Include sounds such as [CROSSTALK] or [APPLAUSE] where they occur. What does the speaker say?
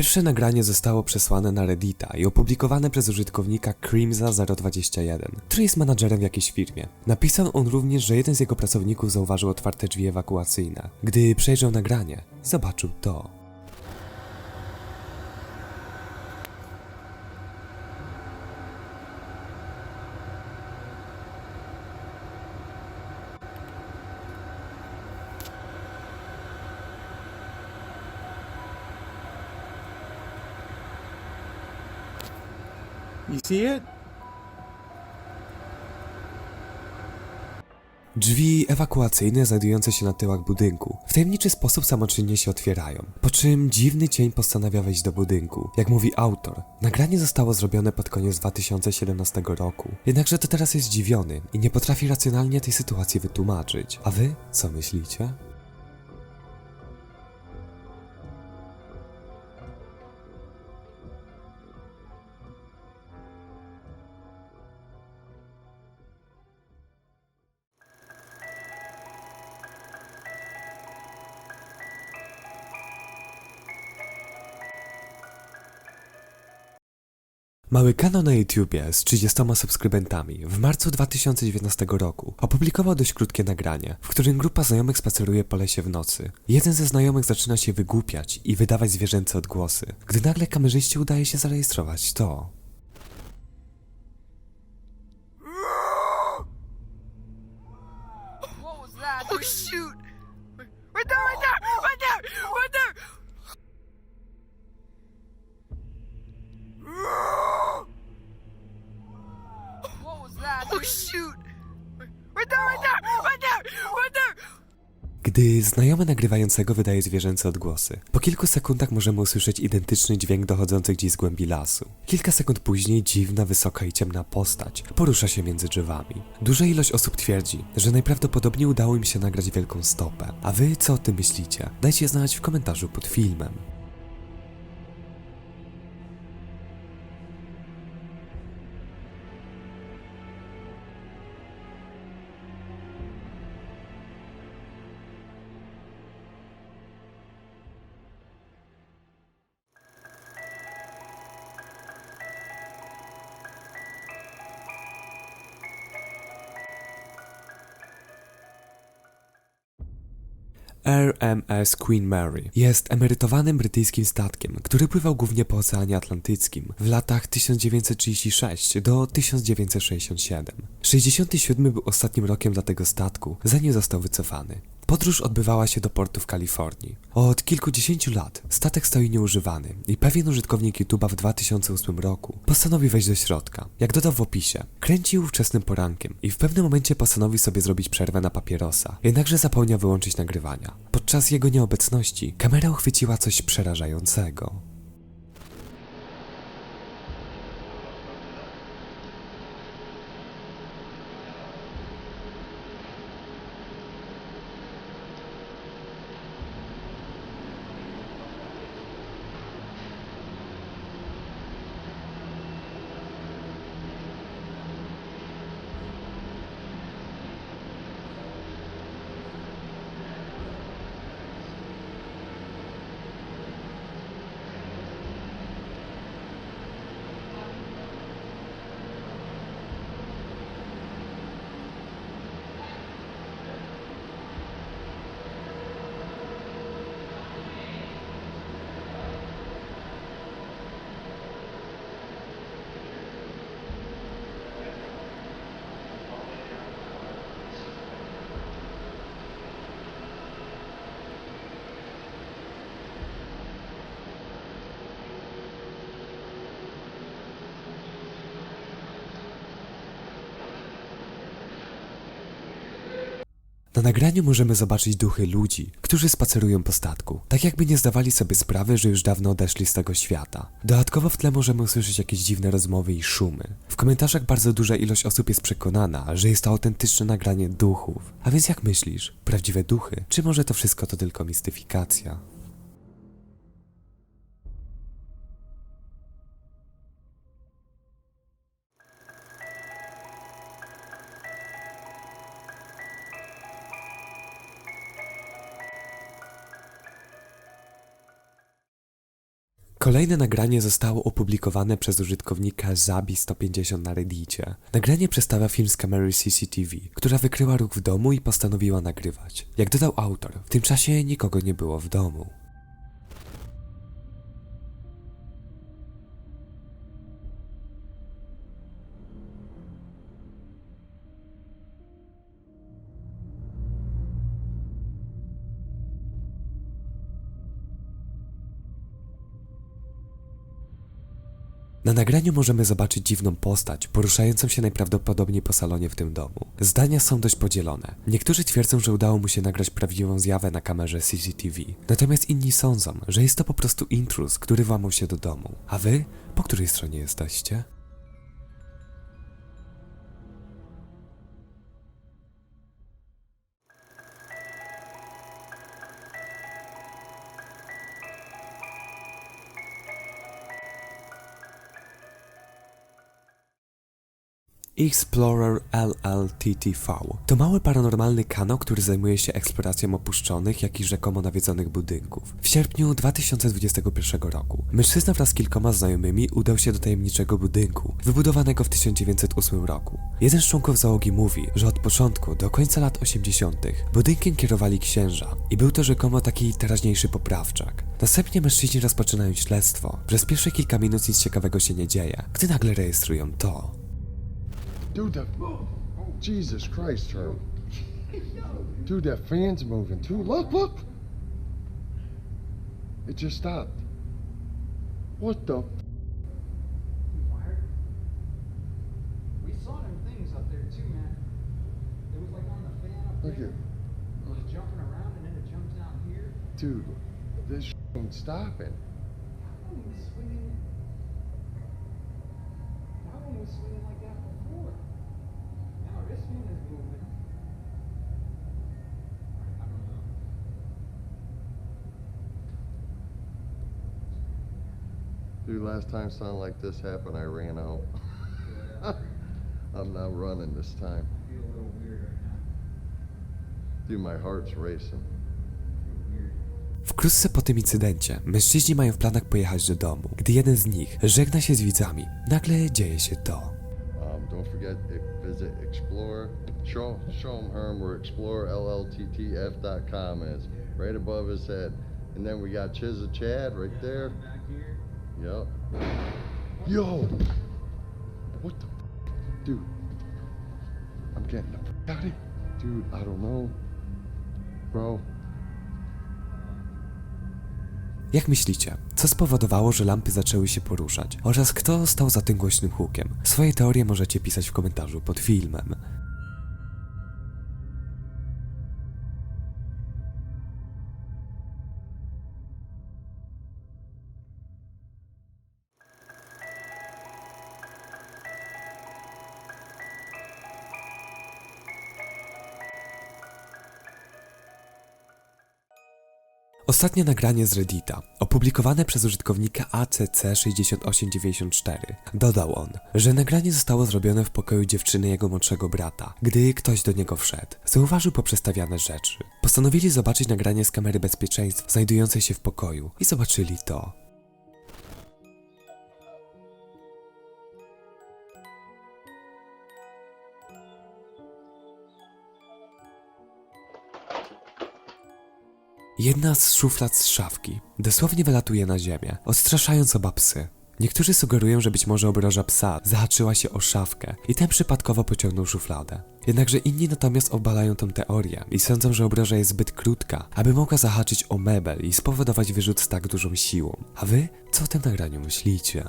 Pierwsze nagranie zostało przesłane na Reddita i opublikowane przez użytkownika Creamza021, który jest menadżerem w jakiejś firmie. Napisał on również, że jeden z jego pracowników zauważył otwarte drzwi ewakuacyjne. Gdy przejrzał nagranie, zobaczył to. You see it? Drzwi ewakuacyjne znajdujące się na tyłach budynku w tajemniczy sposób samoczynnie się otwierają, po czym dziwny cień postanawia wejść do budynku. Jak mówi autor, nagranie zostało zrobione pod koniec 2017 roku, jednakże to teraz jest zdziwiony i nie potrafi racjonalnie tej sytuacji wytłumaczyć. A wy co myślicie? Mały kanał na YouTubie z 30 subskrybentami w marcu 2019 roku opublikował dość krótkie nagranie, w którym grupa znajomych spaceruje po lesie w nocy. Jeden ze znajomych zaczyna się wygłupiać i wydawać zwierzęce odgłosy, gdy nagle kamerzyście udaje się zarejestrować to. Oh shoot! Right there! Right there! Gdy znajomy nagrywającego wydaje zwierzęce odgłosy, po kilku sekundach możemy usłyszeć identyczny dźwięk dochodzący gdzieś z głębi lasu. Kilka sekund później dziwna, wysoka i ciemna postać porusza się między drzewami. Duża ilość osób twierdzi, że najprawdopodobniej udało im się nagrać wielką stopę. A wy co o tym myślicie? Dajcie znać w komentarzu pod filmem. RMS Queen Mary jest emerytowanym brytyjskim statkiem, który pływał głównie po Oceanie Atlantyckim w latach 1936 do 1967. 67 był ostatnim rokiem dla tego statku, zanim został wycofany. Podróż odbywała się do portu w Kalifornii. Od kilkudziesięciu lat statek stoi nieużywany i pewien użytkownik YouTube'a w 2008 roku postanowił wejść do środka. Jak dodał w opisie, kręcił wczesnym porankiem i w pewnym momencie postanowił sobie zrobić przerwę na papierosa, jednakże zapomniał wyłączyć nagrywania. Podczas jego nieobecności kamera uchwyciła coś przerażającego. Na nagraniu możemy zobaczyć duchy ludzi, którzy spacerują po statku, tak jakby nie zdawali sobie sprawy, że już dawno odeszli z tego świata. Dodatkowo w tle możemy usłyszeć jakieś dziwne rozmowy i szumy. W komentarzach bardzo duża ilość osób jest przekonana, że jest to autentyczne nagranie duchów. A więc jak myślisz, prawdziwe duchy? Czy może to wszystko to tylko mistyfikacja? Kolejne nagranie zostało opublikowane przez użytkownika Zabi150 na Reddicie. Nagranie przedstawia film z kamery CCTV, która wykryła ruch w domu i postanowiła nagrywać. Jak dodał autor, w tym czasie nikogo nie było w domu. Na nagraniu możemy zobaczyć dziwną postać, poruszającą się najprawdopodobniej po salonie w tym domu. Zdania są dość podzielone. Niektórzy twierdzą, że udało mu się nagrać prawdziwą zjawę na kamerze CCTV, natomiast inni sądzą, że jest to po prostu intruz, który włamał się do domu. A wy? Po której stronie jesteście? Explorer LLTTV to mały paranormalny kanał, który zajmuje się eksploracją opuszczonych, jak i rzekomo nawiedzonych budynków. W sierpniu 2021 roku mężczyzna wraz z kilkoma znajomymi udał się do tajemniczego budynku, wybudowanego w 1908 roku. Jeden z członków załogi mówi, że od początku do końca lat 80. budynkiem kierowali księża i był to rzekomo taki teraźniejszy poprawczak. Następnie mężczyźni rozpoczynają śledztwo. Przez pierwsze kilka minut nic ciekawego się nie dzieje, gdy nagle rejestrują to. Dude, the Jesus Christ, Herb. Dude, that fan's moving too. Look, look. It just stopped. What the? We saw them things up there too, man. It was like on the fan up Look there. at, It was jumping around and then it jumped down here. dude. This sh- ain't stopping. That one was swinging. That one was swinging like that before. Now this one is moving. I don't know. Dude, last time something like this happened, I ran out. [LAUGHS] I'm not running this time. I feel a little weird right now. Dude, my heart's racing. I feel weird. Wkrótce po tym incydencie mężczyźni mają w planach pojechać do domu. Gdy jeden z nich żegna się z widzami, nagle dzieje się to. Um, don't forget to visit Explorer. Show, show him Herm where ExplorerLLTTF.com is. Right above his head. And then we got Chizza Chad right there. Yep. Yo! What the Dude. I'm getting the out of here. Dude, I don't know. Bro. Jak myślicie, co spowodowało, że lampy zaczęły się poruszać? Oraz kto stał za tym głośnym hukiem? Swoje teorie możecie pisać w komentarzu pod filmem. Ostatnie nagranie z Reddita, opublikowane przez użytkownika ACC6894. Dodał on, że nagranie zostało zrobione w pokoju dziewczyny jego młodszego brata, gdy ktoś do niego wszedł. Zauważył poprzestawiane rzeczy. Postanowili zobaczyć nagranie z kamery bezpieczeństwa znajdującej się w pokoju i zobaczyli to. Jedna z szuflad z szafki dosłownie wylatuje na ziemię, odstraszając oba psy. Niektórzy sugerują, że być może obroża psa zahaczyła się o szafkę i ten przypadkowo pociągnął szufladę. Jednakże inni natomiast obalają tę teorię i sądzą, że obroża jest zbyt krótka, aby mogła zahaczyć o mebel i spowodować wyrzut z tak dużą siłą. A wy co o tym nagraniu myślicie?